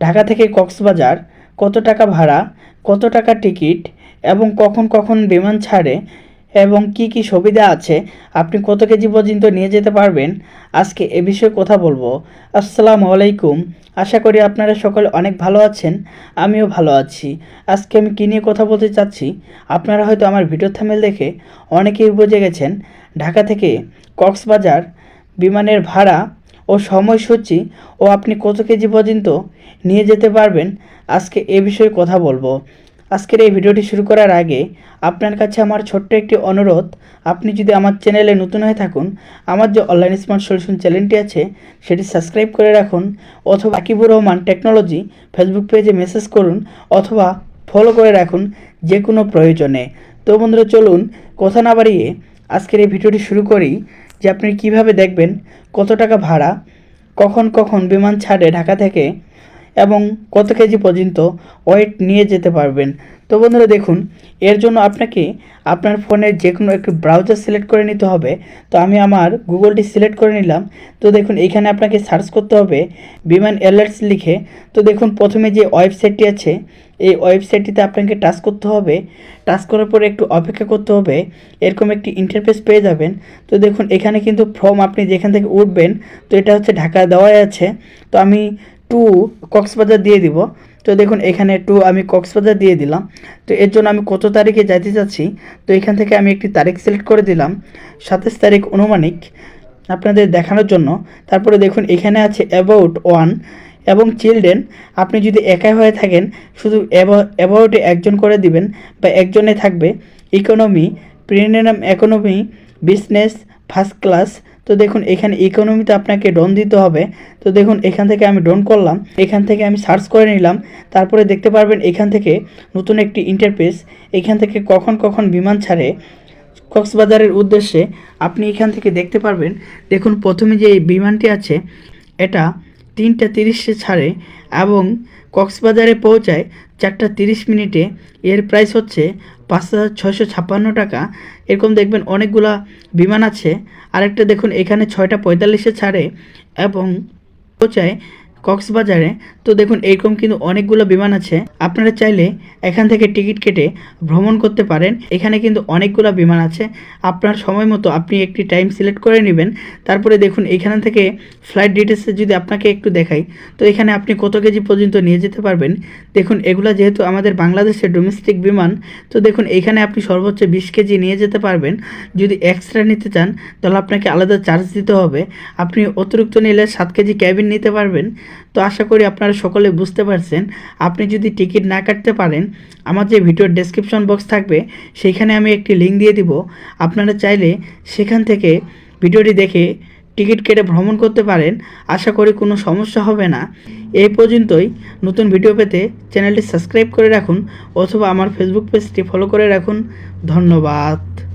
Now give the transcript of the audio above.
ঢাকা থেকে কক্সবাজার, কত টাকা ভাড়া, কত টাকা টিকিট এবং কখন কখন বিমান ছাড়ে এবং কি কি সুবিধা আছে, আপনি কত কেজি পর্যন্ত নিয়ে যেতে পারবেন, আজকে এ বিষয়ে কথা বলব। আসসালামু আলাইকুম। আশা করি আপনারা সকলে অনেক ভালো আছেন, আমিও ভালো আছি। আজকে আমি কী নিয়ে কথা বলতে চাচ্ছি, আপনারা হয়তো আমার ভিডিও থামেল দেখে অনেকেই বুঝে গেছেন, ঢাকা থেকে কক্সবাজার বিমানের ভাড়া ও সময়সূচি ও আপনি কত কেজি পর্যন্ত নিয়ে যেতে পারবেন, আজকে এ বিষয়ে কথা বলব। আজকের এই ভিডিওটি শুরু করার আগে আপনার কাছে আমার ছোট্ট একটি অনুরোধ, আপনি যদি আমার চ্যানেলে নতুন হয়ে থাকুন, আমার যে অনলাইন স্মার্ট সলিউশন চ্যানেলটি আছে, সেটি সাবস্ক্রাইব করে রাখুন, অথবা আকিবুর রহমান টেকনোলজি ফেসবুক পেজে মেসেজ করুন, অথবা ফলো করে রাখুন যে কোনো প্রয়োজনে। তো বন্ধুরা, চলুন, কথা না বাড়িয়ে আজকের এই ভিডিওটি শুরু করি। যে আপনি কীভাবে দেখবেন কত টাকা ভাড়া কখন কখন বিমান ছাড়ে ঢাকা থেকে এবং কত কেজি পর্যন্ত ওয়েট নিয়ে যেতে পারবেন। তো বন্ধুরা দেখুন, এর জন্য আপনাকে আপনার ফোনের যে কোনো একটি ব্রাউজার সিলেক্ট করে নিতে হবে। তো আমি আমার গুগলটি সিলেক্ট করে নিলাম। তো দেখুন, এখানে আপনাকে সার্চ করতে হবে বিমান এয়ারলাইন্স লিখে। তো দেখুন, প্রথমে যে ওয়েবসাইটটি আছে, এই ওয়েবসাইটটিতে আপনাকে টাচ করতে হবে। টাচ করার পরে একটু অপেক্ষা করতে হবে। এরকম একটি ইন্টারফেস পেয়ে যাবেন। তো দেখুন, এখানে কিন্তু ফর্ম আপনি যেখান থেকে উঠবেন, তো এটা হচ্ছে ঢাকা দেওয়াই আছে। তো আমি টু কক্সবাজার দিয়ে দিব। তো দেখুন, এখানে টু আমি কক্সবাজার দিয়ে দিলাম। তো এর জন্য আমি কত তারিখে যাইতে চাচ্ছি? তো এখান থেকে আমি একটি তারিখ সিলেক্ট করে দিলাম, সাতাশ তারিখ অনুমানিক আপনাদের দেখানোর জন্য। তারপরে দেখুন, এখানে আছে অ্যাবাউট ওয়ান এবং চিলড্রেন আপনি যদি একাই হয়ে থাকেন, শুধু অ্যাবাউটে একজন করে দিবেন বা একজনে থাকবে। Economy premium economy business first class, তো দেখুন এখানে ইকোনমিতে আপনাকে ডোন দিতে হবে। তো দেখুন এখান থেকে আমি ডোন করলাম, এখান থেকে আমি সার্চ করে নিলাম, তারপরে দেখতে পারবেন এখান থেকে নতুন একটি ইন্টারফেস এখান থেকে কখন কখন বিমান ছাড়ে। কক্সবাজারের উদ্দেশ্যে আপনি এখান থেকে দেখতে পারবেন, দেখুন প্রথমে যে এই বিমানটি আছে, এটা তিনটা তিরিশে ছাড়ে এবং কক্সবাজারে পৌঁছায় চারটা তিরিশ মিনিটে। এর প্রাইস হচ্ছে পাঁচ হাজার ছয়শো ছাপ্পান্ন টাকা। এরকম দেখবেন অনেকগুলা বিমান আছে। আরেকটা দেখুন, এখানে ছয়টা পঁয়তাল্লিশে ছাড়ে এবং পৌঁছায় কক্সবাজারে, তো দেখুন এরকম কিন্তু অনেকগুলো বিমান আছে। আপনারা চাইলে এখান থেকে টিকিট কেটে ভ্রমণ করতে পারেন। এখানে কিন্তু অনেকগুলো বিমান আছে। আপনার সময় মতো আপনি একটি টাইম সিলেক্ট করে নেবেন। তারপরে দেখুন, এখান থেকে ফ্লাইট ডিটেলসে যদি আপনাকে একটু দেখাই, তো এখানে আপনি কত কেজি পর্যন্ত নিয়ে যেতে পারবেন? দেখুন, এগুলো যেহেতু আমাদের বাংলাদেশের ডোমেস্টিক বিমান, তো দেখুন, এখানে আপনি সর্বোচ্চ বিশ কেজি নিয়ে যেতে পারবেন। যদি এক্সট্রা নিতে চান, তাহলে আপনাকে আলাদা চার্জ দিতে হবে। আপনি অতিরিক্ত নিলে সাত কেজি ক্যাবিন নিতে পারবেন। তো আশা করি আপনারা সকলে বুঝতে পারছেন। আপনি যদি টিকিট না কাটতে পারেন, আমার যে ভিডিওর ডেসক্রিপশন বক্স থাকবে, সেইখানে আমি একটি লিঙ্ক দিয়ে দিব। আপনারা চাইলে সেখান থেকে ভিডিওটি দেখে টিকিট কেটে ভ্রমণ করতে পারেন। আশা করি কোনো সমস্যা হবে না। এই পর্যন্তই। নতুন ভিডিও পেতে চ্যানেলটি সাবস্ক্রাইব করে রাখুন, অথবা আমার ফেসবুক পেজটি ফলো করে রাখুন। ধন্যবাদ।